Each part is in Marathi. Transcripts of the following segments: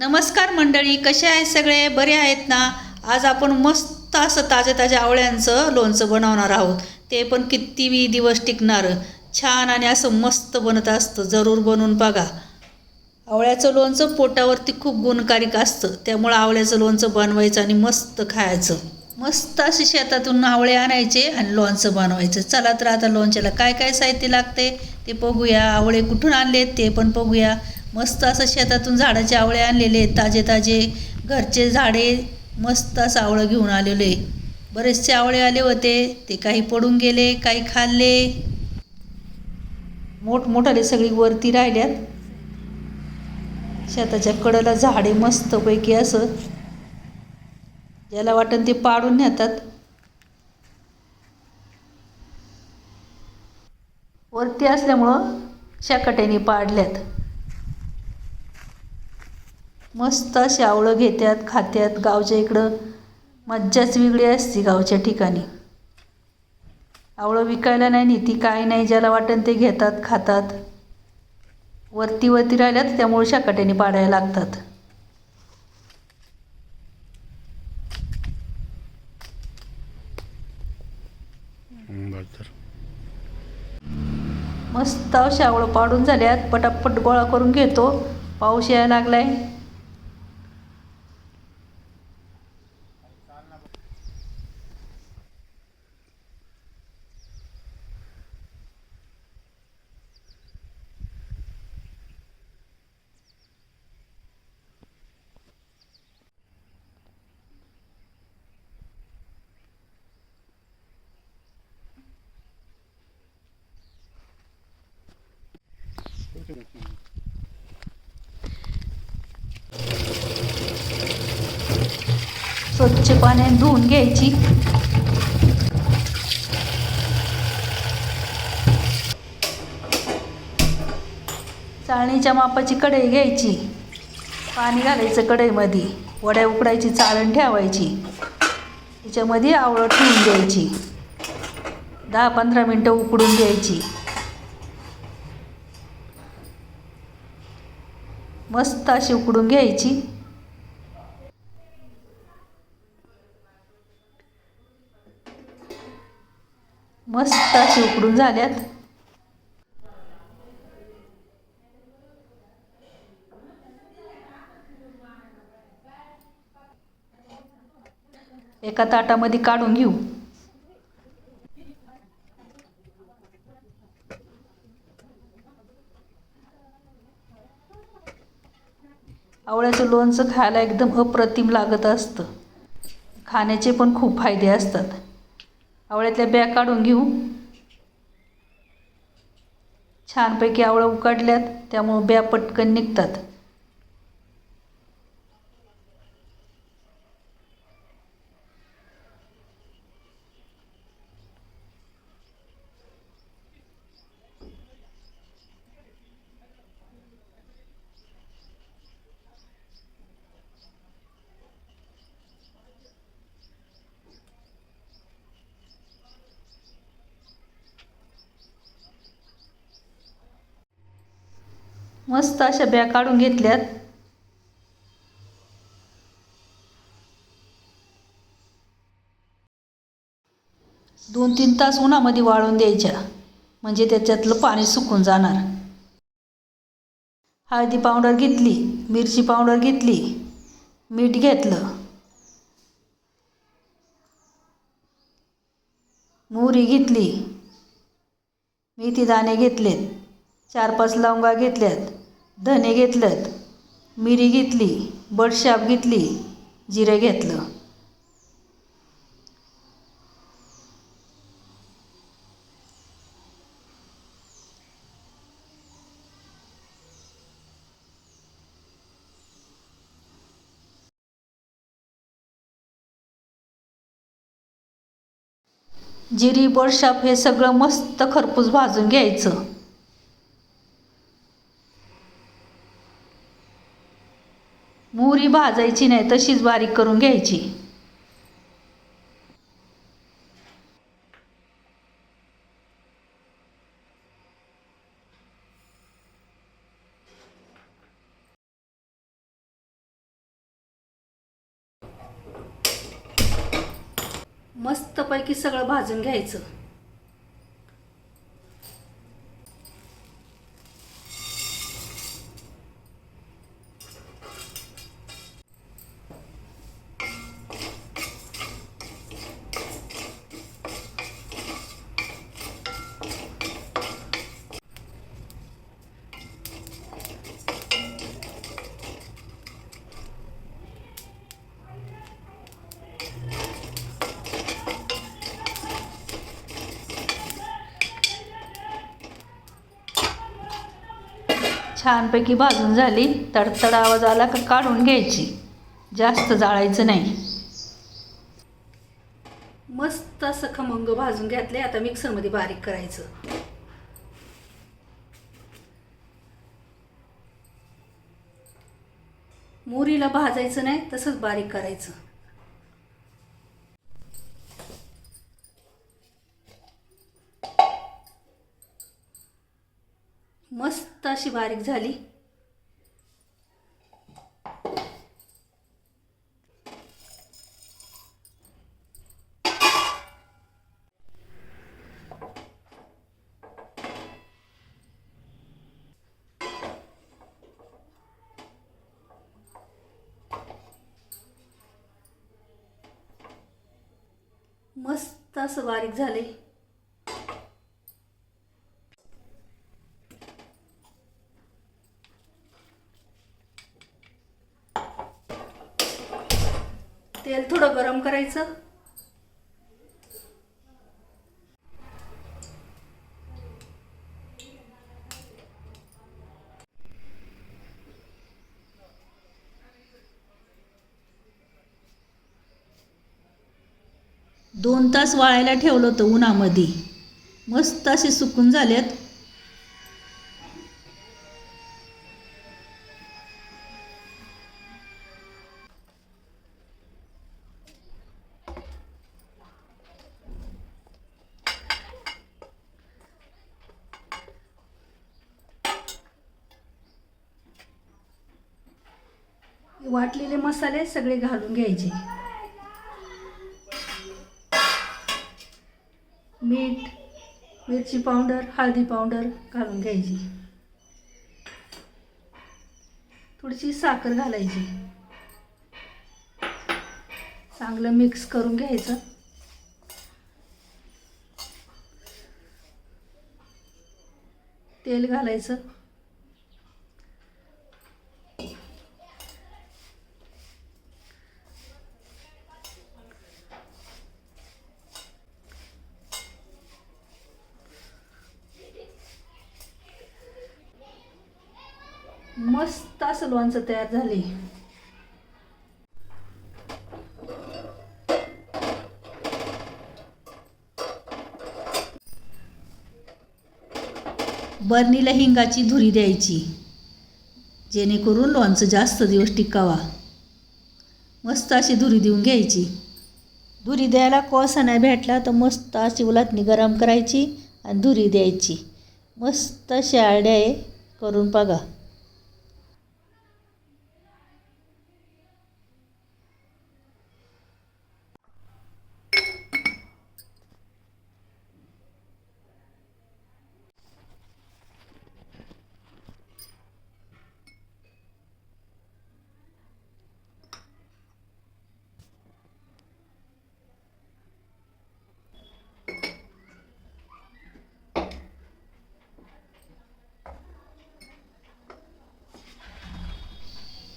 नमस्कार मंडळी कसे आहेत सगळे? बरे आहेत ना? आज आपण मस्त असं ताज्या ताज्या आवळ्यांचं लोणचं बनवणार आहोत. ते पण किती दिवस टिकणारं. छान आणि असं मस्त बनत असतं. जरूर बनवून बघा. आवळ्याचं लोणचं पोटावरती खूप गुणकारिक असतं. त्यामुळं आवळ्याचं लोणचं बनवायचं आणि मस्त खायचं. मस्त असे शेतातून आवळे आणायचे आणि लोणचं बनवायचं. चला तर आता लोणच्याला काय काय साहित्य लागते ते बघूया. आवळे कुठून आणले ते पण बघूया. मस्त असं शेतातून झाडाचे आवळे आणलेले आहेत ताजे ताजे घरचे झाडे मस्त असं आवळं घेऊन आलेले बरेचसे आवळे आले होते ते काही पडून गेले काही खाल्ले. मोठमोठाले सगळी वरती राहिल्यात. शेताच्या कडेला झाडे मस्तपैकी असं. ज्याला वाटन ते पाडून नेतात. वरती असल्यामुळं शाकाट्याने पाडल्यात. मस्त अशी आवळं घेतात खात्यात गावच्या इकडं. मज्जाच वेगळी असते गावच्या ठिकाणी. आवळं विकायला नाही नेती काय नाही ज्याला वाटेल ते घेतात खातात. वरती वरती राहिल्यात त्यामुळे शाकाट्याने पाडायला लागतात. मस्त आवळं पाडून झाल्यात पटापट गोळा करून घेतो. पाऊस यायला लागलाय. स्वच्छ पाण्याने धुवून घ्यायची. चाळणीच्या मापाची कढई घ्यायची. पाणी घालायचं कढईमध्ये. वड्या उकडायची चाळण ठेवायची. त्याच्यामध्ये आवळं ठेवून द्यायची दहा पंधरा मिनटं उकडून घ्यायची. मस्त अशी उकडून घ्यायची. मस्त अशी उकडून झाल्यात. एका ताटामध्ये काढून घेऊ आवळ्याचं लोणचं खायला एकदम अप्रतिम लागत असतं. खाण्याचे पण खूप फायदे असतात. आवळ्यातल्या ब्या काढून घेऊ. छानपैकी आवळं उकाडल्यात त्यामुळं ब्या पटकन निघतात. मस्त अशा ब्या काढून घेतल्यात. दोन तीन तास उन्हामध्ये वाळून द्यायच्या म्हणजे त्याच्यातलं पाणी सुकून जाणार. हळदी पावडर घेतली मिरची पावडर घेतली मीठ घेतलं. मोहरी घेतली मेथी दाणे घेतलेत चार पाच लवंगा घेतल्यात. धने घेतलं मिरी घेतली बडशाप घेतली जिरे घेतलं. जिरी बडशाप हे सगळं मस्त खरपूस भाजून घ्यायचं. पुरी भाजायची नाही तशीच बारीक करून घ्यायची. मस्तपैकी सगळं भाजून घ्यायचं. छानपैकी भाजून झाली तडतड आवाज आला का काढून घ्यायची. जास्त जाळायचं नाही. मस्त असं खमंग भाजून घेतले आता मिक्सरमध्ये बारीक करायचं. मोरीला भाजायचं नाही तसंच बारीक करायचं. मस्त अशी बारीक झाली. मस्त असं बारीक झाले तेल थोडं गरम करायचं? दोन तास वाळायला ठेवलं होतं उन्हामध्ये. मस्त असे सुकून झालेत. वाटलेले मसाले सगळे घालून घ्यायचे. मीठ मिरची पावडर हळदी पावडर घालून घ्यायची. थोडीशी साखर घालायची. चांगलं मिक्स करून घ्यायचं. तेल घालायचं. मस्त असं लोणचं तयार झाले. बर्नीला हिंगाची धुरी द्यायची. जेणेकरून लोणचं जास्त दिवस टिकावा. मस्त अशी धुरी देऊन घ्यायची. धुरी द्यायला कोळसा नाही भेटला तर मस्त अशी उलटणी गरम करायची आणि धुरी द्यायची. मस्त अशी आयडिया आहे करून बघा.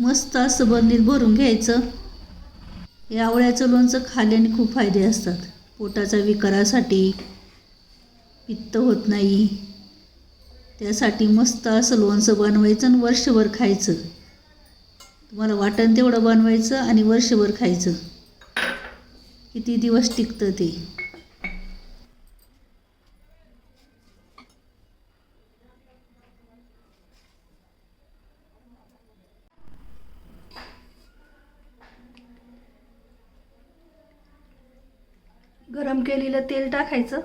मस्त असं बरणीत भरून घ्यायचं. या आवळ्याचं लोणचं खाल्याने खूप फायदे असतात. पोटाचा विकारासाठी पित्त होत नाही. त्यासाठी मस्त असं लोणचं बनवायचं आणि वर्षभर खायचं. तुम्हाला वाटण तेवढं बनवायचं आणि वर्षभर खायचं. किती दिवस टिकतं ते? गरम केलेलं तेल टाकायचं.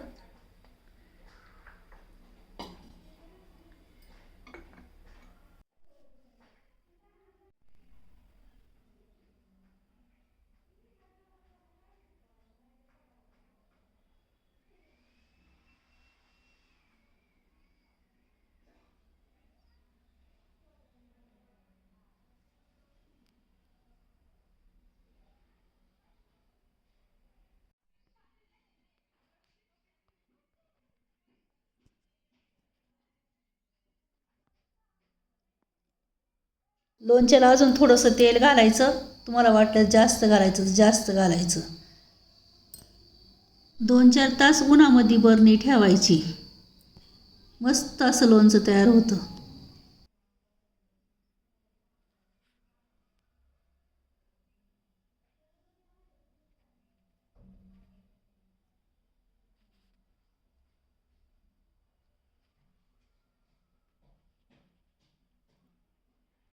लोणच्याला अजून थोडंसं तेल घालायचं. तुम्हाला वाटलं जास्त घालायचं जास्त घालायचं. दोन चार तास उन्हामध्ये बरणी ठेवायची. मस्त असं लोणचं तयार होतं.